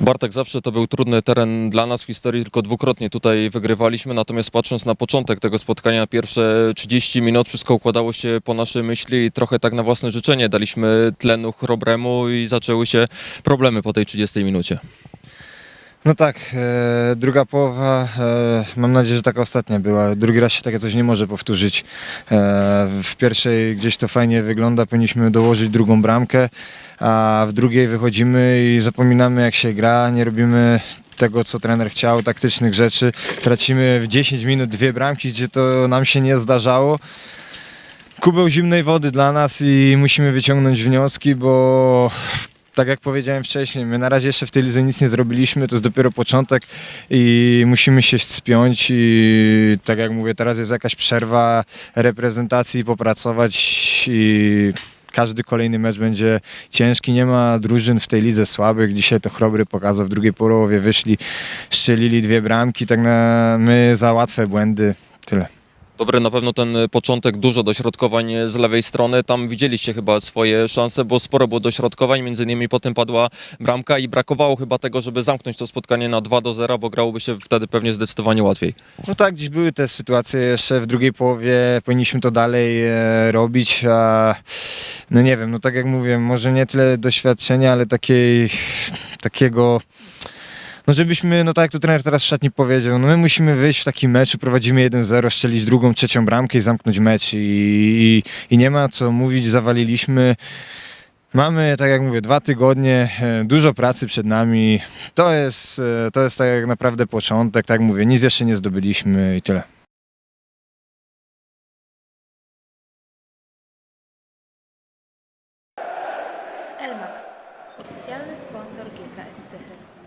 Bartek, zawsze to był trudny teren dla nas w historii, tylko dwukrotnie tutaj wygrywaliśmy, natomiast patrząc na początek tego spotkania, pierwsze 30 minut wszystko układało się po naszej myśli i trochę tak na własne życzenie daliśmy tlenu Chrobremu i zaczęły się problemy po tej 30 minucie. No tak, e, druga połowa, e, mam nadzieję, że taka ostatnia była. Drugi raz się takie coś nie może powtórzyć. E, w pierwszej gdzieś to fajnie wygląda, powinniśmy dołożyć drugą bramkę, a w drugiej wychodzimy i zapominamy jak się gra, nie robimy tego, co trener chciał, taktycznych rzeczy. Tracimy w 10 minut dwie bramki, gdzie to nam się nie zdarzało. Kubeł zimnej wody dla nas i musimy wyciągnąć wnioski, bo tak jak powiedziałem wcześniej, my na razie jeszcze w tej lidze nic nie zrobiliśmy, to jest dopiero początek i musimy się spiąć i tak jak mówię, teraz jest jakaś przerwa reprezentacji, popracować i każdy kolejny mecz będzie ciężki. Nie ma drużyn w tej lidze słabych. Dzisiaj to Chrobry pokazał w drugiej połowie, wyszli, strzelili dwie bramki, tak na my za łatwe błędy. Tyle. Dobry na pewno ten początek, dużo dośrodkowań z lewej strony, tam widzieliście chyba swoje szanse, bo sporo było dośrodkowań, między innymi potem padła bramka i brakowało chyba tego, żeby zamknąć to spotkanie na 2 do 0, bo grałoby się wtedy pewnie zdecydowanie łatwiej. No tak, gdzieś były te sytuacje jeszcze w drugiej połowie, powinniśmy to dalej e, robić, a no nie wiem, no tak jak mówię, może nie tyle doświadczenia, ale takiej, takiego, no żebyśmy, no tak jak to trener teraz szatni powiedział, no my musimy wyjść w takim meczu, prowadzimy 1-0, strzelić drugą, trzecią bramkę i zamknąć mecz i, i, i nie ma co mówić, zawaliliśmy. Mamy, tak jak mówię, dwa tygodnie, e, dużo pracy przed nami. To jest, e, to jest tak jak naprawdę początek, tak jak mówię, nic jeszcze nie zdobyliśmy i tyle. Elmax, oficjalny sponsor GKS Tychy.